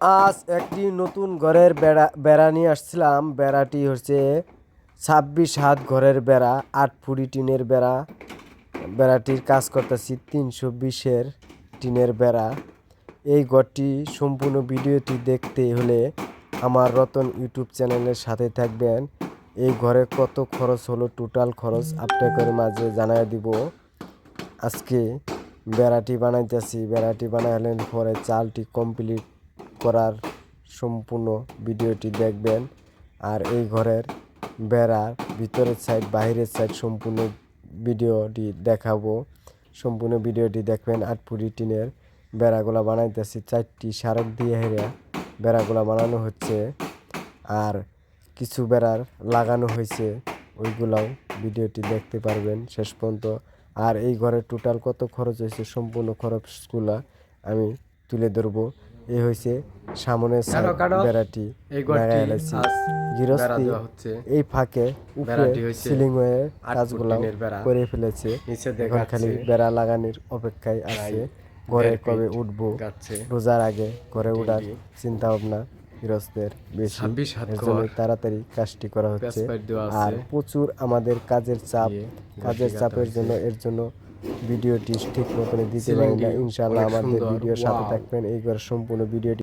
আজ একটি নতুন ঘরের বেড়া বেড়া নিয়ে আসছিলাম। বেড়াটি হচ্ছে ছাব্বিশ হাত ঘরের বেড়া, আট ফুটি টিনের বেড়া। বেড়াটির কাজ করতেছি তিনশো বিশের টিনের বেড়া। এই ঘরটি সম্পূর্ণ ভিডিওটি দেখতে হলে আমার রতন ইউটিউব চ্যানেলের সাথে থাকবেন। এই ঘরে কত খরচ হলো, টোটাল খরচ আপনাদের মাঝে জানাই দিব। আজকে বেড়াটি বানাইতেছি। বেড়াটি বানাইলেন পরে চালটি কমপ্লিট করার সম্পূর্ণ ভিডিওটি দেখবেন। আর এই ঘরের বেড়ার ভিতরের সাইড বাইরের সাইড সম্পূর্ণ ভিডিওটি দেখাবো। সম্পূর্ণ ভিডিওটি দেখবেন। আট ফুটি টিনের বেড়াগুলা বানাইতেছি। চারটি সারক দিয়ে হেরে বেড়াগুলা বানানো হচ্ছে। আর কিছু বেড়ার লাগানো হয়েছে। ওইগুলাও ভিডিওটি দেখতে পারবেন শেষ পর্যন্ত। আর এই ঘরের টোটাল কত খরচ হয়েছে, সম্পূর্ণ খরচগুলা আমি তুলে ধরবো। এই হয়েছে সামনের। বেড়াটি গৃহস্থী। এই ফাঁকে সিলিং হয়ে কাজগুলো। করে ফেলেছে এখন খালি বেড়া লাগানোর অপেক্ষায় আছে ঘরে কবে উঠবো রোজার আগে ঘরে উঠার চিন্তা ভাবনা গৃহস্থের বেশি 26 হাত এর জন্য ঘর। তাড়াতাড়ি কাজটি করা হচ্ছে। আর প্রচুর আমাদের কাজের চাপ কাজের চাপের জন্য এর জন্য ভিডিওটি ঠিক মতন দিতে পারি না। ইনশাআল্লাহ আমাদের ভিডিও ভিডিওর সাথে! থাকবেন। এইবার সম্পূর্ণ ভিডিওটি